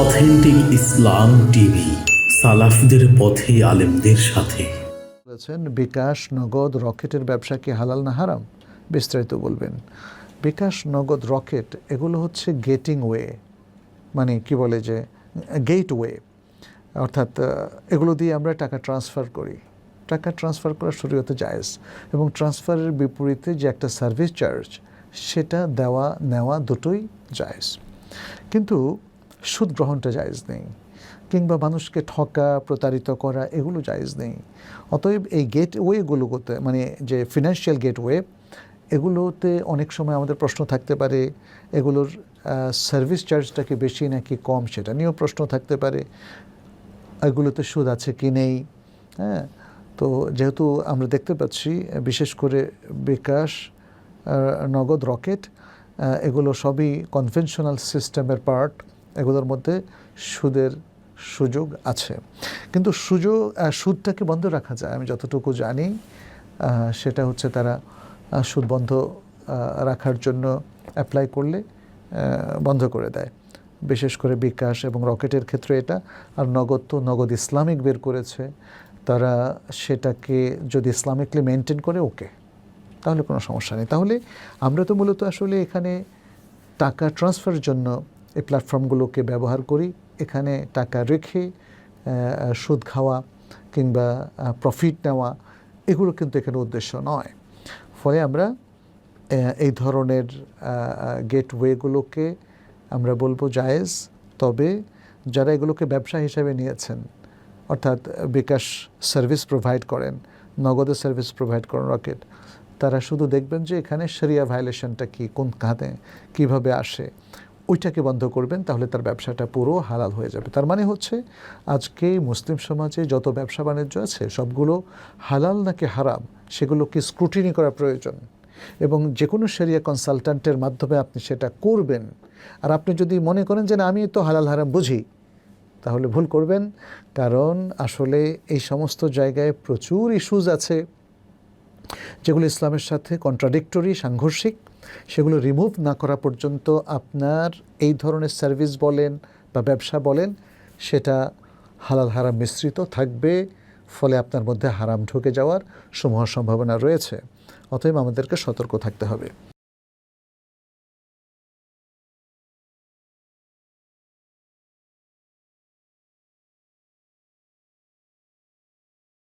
Authentic ইসলাম TV, সালাফদের পথে আলেমদের সাথে। বলেছেন, বিকাশ নগদ রকেটের ব্যবসা কি হালাল না হারাম? বিস্তারিত বলবেন। বিকাশ নগদ রকেট, এগুলো হচ্ছে গেটিং ওয়ে মানে কি বলে যে গেট ওয়ে অর্থাৎ এগুলো দিয়ে আমরা টাকা ট্রান্সফার করি। টাকা ট্রান্সফার করা শরীয়তে জায়েজ। এবং ট্রান্সফারের বিপরীতে যে একটা সার্ভিস চার্জ, সেটা দেওয়া, নেওয়া দুটোই জায়েজ। কিন্তু সুদ গ্রহণটা জায়জ নেই, কিংবা মানুষকে ঠকা, প্রতারিত করা, এগুলো জায়জ নেই। অতএব এই গেট গেটওয়েগুলোতে মানে যে ফিনান্সিয়াল গেটওয়ে এগুলোতে অনেক সময় আমাদের প্রশ্ন থাকতে পারে, এগুলোর সার্ভিস চার্জটা কি বেশি নাকি কম সেটা নিয়েও প্রশ্ন থাকতে পারে, এগুলোতে সুদ আছে কি নেই হ্যাঁ? তো যেহেতু আমরা দেখতে পাচ্ছি, বিশেষ করে বিকাশ নগদ, রকেট এগুলো সবই কনভেনশনাল সিস্টেমের পার্ট এগুলোর মধ্যে সুদের সুযোগ আছে। কিন্তু সুযোগ সুদটাকে বন্ধ রাখা যায়। আমি যতটুকু জানি সেটা হচ্ছে তারা সুদ বন্ধ রাখার জন্য অ্যাপ্লাই করলে বন্ধ করে দেয়। বিশেষ করে বিকাশ এবং রকেটের ক্ষেত্রে এটা। আর নগদ তো নগদ ইসলামিক বের করেছে। তারা সেটাকে যদি ইসলামিকলি মেনটেন করে ওকে তাহলে কোনো সমস্যা নেই। তাহলে আমরা তো মূলত আসলে এখানে টাকা ট্রান্সফারের জন্য এই প্ল্যাটফর্মগুলোকে ব্যবহার করি। এখানে টাকা রেখে সুদ খাওয়া কিংবা প্রফিট নেওয়া, এগুলো কিন্তু এখানে উদ্দেশ্য নয়। ফলে আমরা এই ধরনের গেটওয়েগুলোকে আমরা বলব জায়েজ। তবে যারা এগুলোকে ব্যবসা হিসেবে নিয়েছেন, অর্থাৎ বিকাশ সার্ভিস প্রোভাইড করেন, নগদের সার্ভিস প্রোভাইড করেন রকেট, তারা শুধু দেখবেন যে এখানে সেরিয়া ভায়োলেশনটা কী, কোন খাতে কীভাবে আসে। ওইটাকে বন্ধ করবেন, তাহলে তার ব্যবসাটা পুরো হালাল হয়ে যাবে। তার মানে হচ্ছে, আজকে মুসলিম সমাজে যত ব্যবসা বাণিজ্য আছে, সবগুলো হালাল নাকি হারাম, সেগুলোকে স্ক্রুটিনি করা প্রয়োজন। এবং যে কোনো সেরিয়া কনসালট্যান্টের মাধ্যমে আপনি সেটা করবেন। আর আপনি যদি মনে করেন যে, না, আমি তো হালাল হারাম বুঝি, তাহলে ভুল করবেন। কারণ আসলে এই সমস্ত জায়গায় প্রচুর ইস্যুজ আছে, যেগুলো ইসলামের সাথে কন্ট্রাডিক্টরি সাংঘর্ষিক। সেগুলো রিমুভ না করা পর্যন্ত আপনার এই ধরনের সার্ভিস বলেন বা ব্যবসা বলেন, সেটা হালাল হারাম মিশ্রিত থাকবে, ফলে আপনার মধ্যে হারাম ঢুকে যাওয়ার সমূহ সম্ভাবনা রয়েছে। অতএব আমাদেরকে সতর্ক থাকতে হবে।